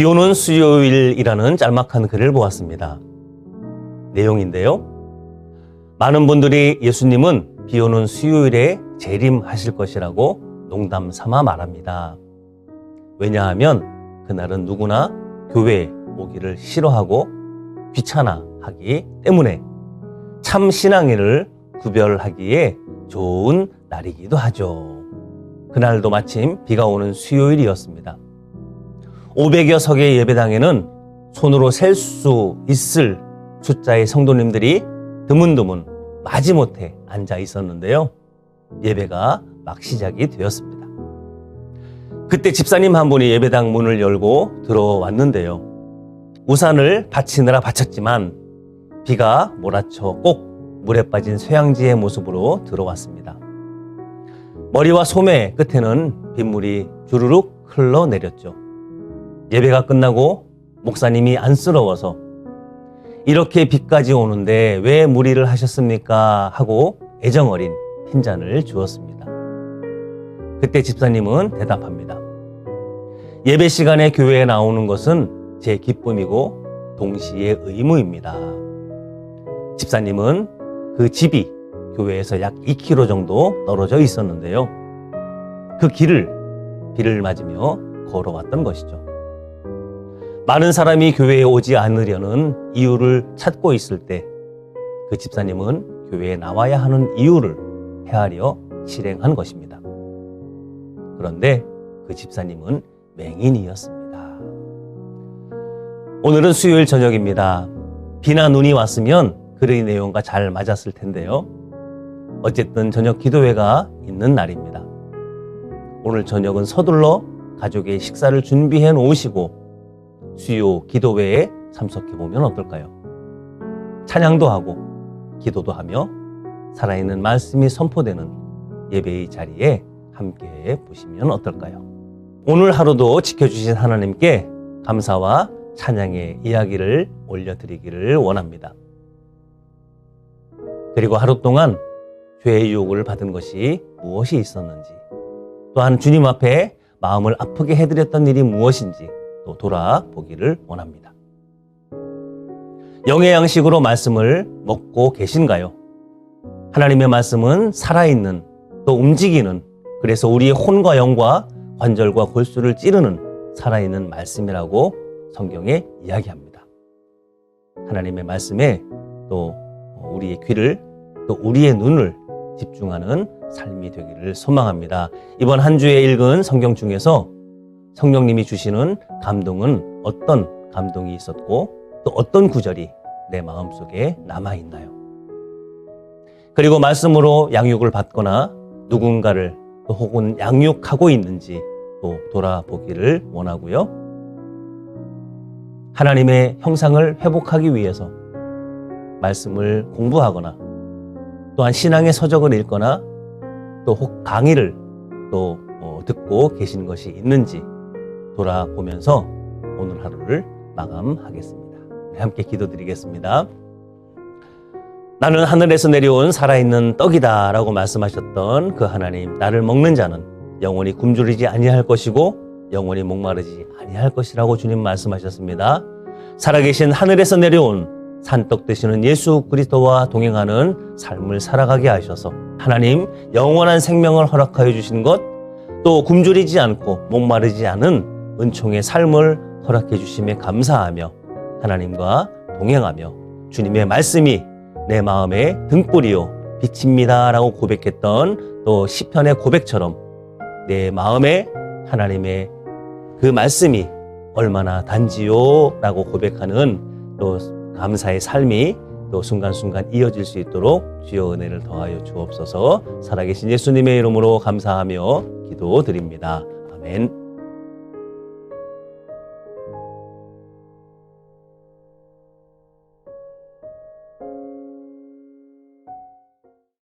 비 오는 수요일이라는 짤막한 글을 보았습니다. 내용인데요. 많은 분들이 예수님은 비 오는 수요일에 재림하실 것이라고 농담 삼아 말합니다. 왜냐하면 그날은 누구나 교회에 오기를 싫어하고 귀찮아 하기 때문에 참 신앙인을 구별하기에 좋은 날이기도 하죠. 그날도 마침 비가 오는 수요일이었습니다. 500여 석의 예배당에는 손으로 셀 수 있을 숫자의 성도님들이 드문드문 마지못해 앉아 있었는데요. 예배가 막 시작이 되었습니다. 그때 집사님 한 분이 예배당 문을 열고 들어왔는데요. 우산을 받치느라 받쳤지만 비가 몰아쳐 꼭 물에 빠진 쇠양지의 모습으로 들어왔습니다. 머리와 소매 끝에는 빗물이 주르륵 흘러내렸죠. 예배가 끝나고 목사님이 안쓰러워서 이렇게 비까지 오는데 왜 무리를 하셨습니까? 하고 애정 어린 핀잔을 주었습니다. 그때 집사님은 대답합니다. 예배 시간에 교회에 나오는 것은 제 기쁨이고 동시에 의무입니다. 집사님은 그 집이 교회에서 약 2km 정도 떨어져 있었는데요. 그 길을 비를 맞으며 걸어왔던 것이죠. 많은 사람이 교회에 오지 않으려는 이유를 찾고 있을 때 그 집사님은 교회에 나와야 하는 이유를 헤아려 실행한 것입니다. 그런데 그 집사님은 맹인이었습니다. 오늘은 수요일 저녁입니다. 비나 눈이 왔으면 글의 내용과 잘 맞았을 텐데요. 어쨌든 저녁 기도회가 있는 날입니다. 오늘 저녁은 서둘러 가족의 식사를 준비해 놓으시고 수요 기도회에 참석해 보면 어떨까요? 찬양도 하고 기도도 하며 살아있는 말씀이 선포되는 예배의 자리에 함께 보시면 어떨까요? 오늘 하루도 지켜주신 하나님께 감사와 찬양의 이야기를 올려드리기를 원합니다. 그리고 하루 동안 죄의 유혹을 받은 것이 무엇이 있었는지, 또한 주님 앞에 마음을 아프게 해드렸던 일이 무엇인지 또 돌아보기를 원합니다. 영의 양식으로 말씀을 먹고 계신가요? 하나님의 말씀은 살아있는 또 움직이는 그래서 우리의 혼과 영과 관절과 골수를 찌르는 살아있는 말씀이라고 성경에 이야기합니다. 하나님의 말씀에 또 우리의 귀를 또 우리의 눈을 집중하는 삶이 되기를 소망합니다. 이번 한 주에 읽은 성경 중에서 성령님이 주시는 감동은 어떤 감동이 있었고 또 어떤 구절이 내 마음속에 남아 있나요? 그리고 말씀으로 양육을 받거나 누군가를 또 혹은 양육하고 있는지 또 돌아보기를 원하고요. 하나님의 형상을 회복하기 위해서 말씀을 공부하거나 또한 신앙의 서적을 읽거나 또 혹 강의를 또 어, 듣고 계신 것이 있는지 돌아보면서 오늘 하루를 마감하겠습니다. 함께 기도드리겠습니다. 나는 하늘에서 내려온 살아있는 떡이다 라고 말씀하셨던 그 하나님 나를 먹는 자는 영원히 굶주리지 아니할 것이고 영원히 목마르지 아니할 것이라고 주님 말씀하셨습니다. 살아계신 하늘에서 내려온 산떡 되시는 예수 그리스도와 동행하는 삶을 살아가게 하셔서 하나님 영원한 생명을 허락하여 주신 것 또 굶주리지 않고 목마르지 않은 은총의 삶을 허락해 주심에 감사하며 하나님과 동행하며 주님의 말씀이 내 마음의 등불이요 빛입니다라고 고백했던 또 시편의 고백처럼 내 마음에 하나님의 그 말씀이 얼마나 단지요라고 고백하는 또 감사의 삶이 또 순간순간 이어질 수 있도록 주여 은혜를 더하여 주옵소서 살아계신 예수님의 이름으로 감사하며 기도드립니다. 아멘.